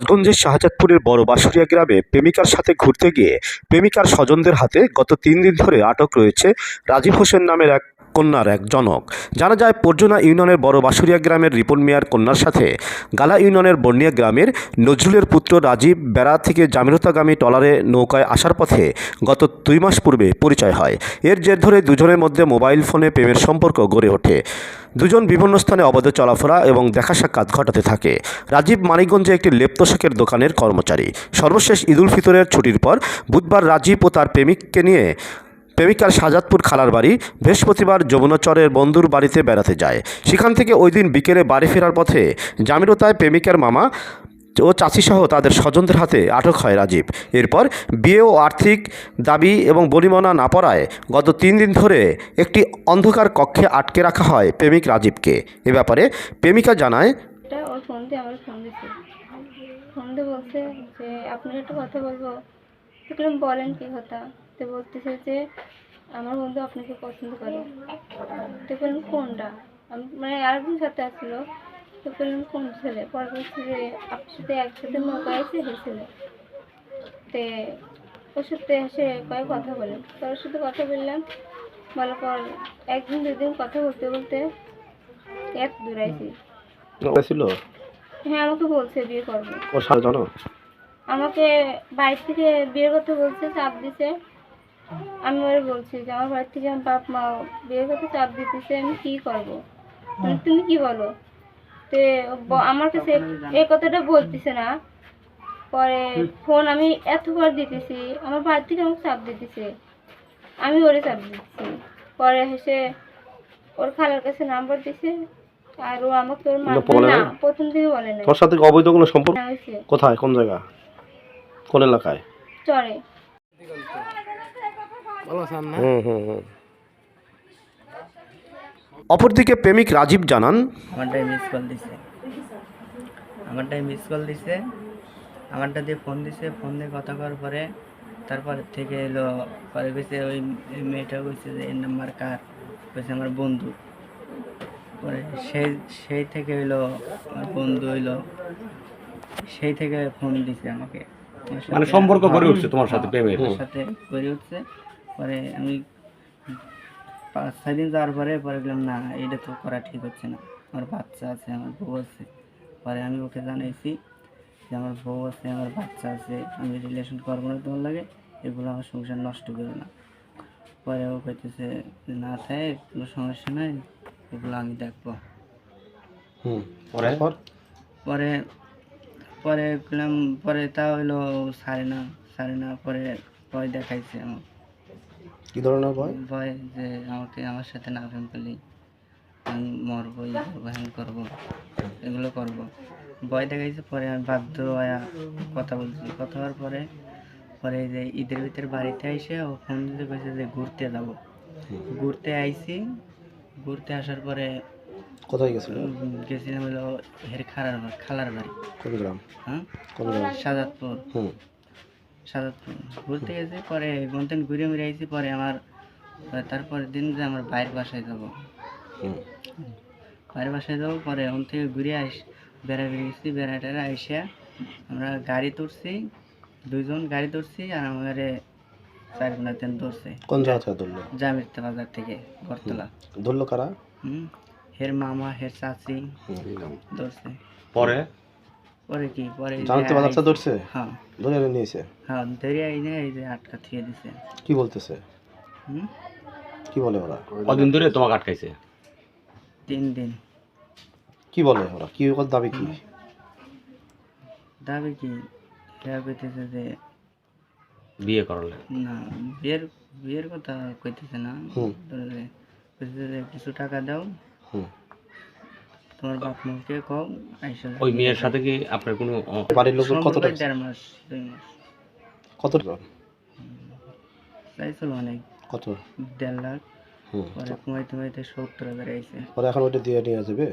গঞ্জের শাহজাদপুরের বড় বাঁশুরিয়া গ্রামে প্রেমিকার সাথে ঘুরতে গিয়ে প্রেমিকার স্বজনদের হাতে গত তিন দিন ধরে আটক রয়েছে রাজীব হোসেন নামের এক কন্যার এক জনক। জানা যায়, পর্জনা ইউনিয়নের বড় বাসুরিয়া গ্রামের রিপন মিয়ার কন্যার সাথে গালা ইউনিয়নের বর্নিয়া গ্রামের নজরুলের পুত্র রাজীব বেড়া থেকে জামিরতাগামী টলারে নৌকায় আসার পথে গত দুই মাস পূর্বে পরিচয় হয়। এর জের ধরে দুজনের মধ্যে মোবাইল ফোনে প্রেমের সম্পর্ক গড়ে ওঠে। দুজন বিভিন্ন স্থানে অবাধ চলাফেরা এবং দেখা সাক্ষাৎ ঘটাতে থাকে। রাজীব মানিকগঞ্জে একটি লেপ তোশকের দোকানের কর্মচারী। সর্বশেষ ঈদুল ফিতরের ছুটির পর বুধবার রাজীব ও তার প্রেমিককে নিয়ে প্রেমিকার সাজাদপুর খালার বাড়ি বৃহস্পতিবার যমুনাচরের বন্ধুর বাড়িতে বেড়াতে যায়। সেখান থেকে ওই দিন বিকেলে বাড়ি ফেরার পথে জামিরতায় প্রেমিকার মামা ও চাষিসহ তাদের স্বজনদের হাতে আটক হয় রাজীব। এরপর বিয়ে ও আর্থিক দাবি এবং বলিমনা না পড়ায় গত তিন দিন ধরে একটি অন্ধকার কক্ষে আটকে রাখা হয় প্রেমিক রাজীবকে। এ ব্যাপারে প্রেমিকা জানায় বলছে যে, আপনার একটা কথা বলব। বলেন কি কথা? তো বলতেছে যে আমার বন্ধু আপনাকে পছন্দ করে। তো বললাম কোনটা? মানে আরেকজন সাথে আসছিল তো বললাম কোন ছেলে? পরে বলছে যে আপনার সাথে একসাথে নৌকা আছে সেই ছেলে। তে ওর সাথে এসে কয়েক কথা বলেন তো ওর সাথে কথা বললাম। বলার পর একদিন দুদিন কথা বলতে বলতে এত দূর আইছি। ছিল? হ্যাঁ আমাকে বলছে বিয়ে করব। সাথে জানো? আমাকে বাড়ি থেকে বিয়ে করতে বলছে চাপ দিছে। আমি ওর বলছি যে আমার বাড়ি থেকে আমার বাপ মা বিয়ে করতে চাপ দিতেছে আমি কি করব? মানে তুমি কি বলো? তে আমার কাছে এই কথাটা বলতেছে না। পরে ফোন আমি এতবার দিতেছি আমার বাড়ি থেকে আমাকে চাপ দিতেছে। আমি ওরে চাপ দিতেছি। পরে হেসে ওর খালার কাছে নাম্বার দিছে আর ও আমাকে ওর মা না? প্রথম থেকে বলে না তোর সাথে অবৈধ কোনো সম্পর্ক? কোথায়? কোন জায়গা? কোন এলাকায়? চরে। হুম হুম হুম। অপরদিকে প্রেমিক রাজীব জানান আমারটাই মিস কল দিছে। আমারটাই মিস কল দিছে। আমারটা দিয়ে ফোন দিছে। ফোন দিয়ে কথা করার পরে তারপর থেকে এলো পরে কইছে ওই মেয়েটা কইছে যে এর নাম্বার কার? কইছে আমার বন্ধু। পরে সেই সেই থেকে হইল আমার বন্ধু হইল সেই থেকে ফোন দিছে আমাকে। মানে সম্পর্ক গড়ে উঠছে হ্যাঁ, তোমার সাথে প্রেমের। সাথে গড়ে উঠছে। পরে আমি পাঁচ ছয় দিন যাওয়ার পরে পরে গেলাম না এটা তো করা ঠিক হচ্ছে না। আমার বাচ্চা আছে আমার বউ আছে। পরে আমি ওকে জানাইছি যে আমার বউ আছে আমার বাচ্চা আছে আমি রিলেশন করব না তোমার লাগে এগুলো আমার সংসার নষ্ট করো না। পরে ও কইতেছে যে না থাকে কোনো সমস্যা নাই এগুলো আমি দেখব। হুম পরে? পরে পরে গেলাম পরে তা হইল সারে না সারে না পরে পরে দেখাইছে আমার কি ধরনের ভয়? ভয় যে আমাকে আমার সাথে না প্রেম করলে আমি মরবো ই করব হ্যাং করব এগুলো করব। ভয় দেখাইছে পরে আমি বাধ্য হয়ে কথা বলছি। কথা হওয়ার পরে পরে যে ঈদের ভিতরে বাড়িতে আইসে ও ফোন দিতে কইছে যে ঘুরতে যাব। ঘুরতে আইছি ঘুরতে আসার পরে কোথায় গেছিল গেছিলাম হলো হের খালার বাড়ি খালার বাড়ি। কোন গ্রাম? হ্যাঁ? কোন গ্রাম? সাজাদপুর। হুম। সাজাদপুর ঘুরতে গেছি পরে মন্তেন ঘুরে ঘুরে আইছি পরে আমার তারপর দিন যে আমার বাইরের বাসায় যাব। বাইরের বাসায় যাব পরে ওখান থেকে ঘুরে আস বেড়া বেড়ে গেছি বেড়া টেড়া আইসা আমরা গাড়ি তুলছি দুইজন গাড়ি তুলছি আর আমার চার গুণা তেন ধরছে। কোন জায়গা থেকে ধরলো? জামিরতে বাজার থেকে বরতলা ধরলো কারা? হুম। হের মামা হের চাচি ধরছে। পরে? পরে কি? পরে জানতে আইছে- ধরছে? হ্যাঁ। ধরে এনে নিয়েছে? হ্যাঁ ধরে আইনে এই যে আটকা থিয়ে দিছে। কি বলতেছে? হুম? কি বলে ওরা? কদিন ধরে তোমাকে আটকাইছে? তিন দিন। কি বলে ওরা? কি ওর দাবি কি? দাবি কি? কইতেছে যে বিয়ে করালে। না বিয়ের বিয়ের কথা কইতেছে না। হুম। ধরো কইতেছে যে কিছু টাকা দাও। হুম। তোমার বাপ মাকে কও আইসা ওই মেয়ের সাথে কি আপনার কোনো বাড়ির লোক কত সম্পর্ক টাকা দেড় মাস দুই মাস। কত? চাইছিল অনেক। কত? দেড় লাখ। হুম। পরে কমাইতে কমাইতে সত্তর হাজার আইছে। পরে এখন ওইটা দিয়ে নিয়ে যাবে?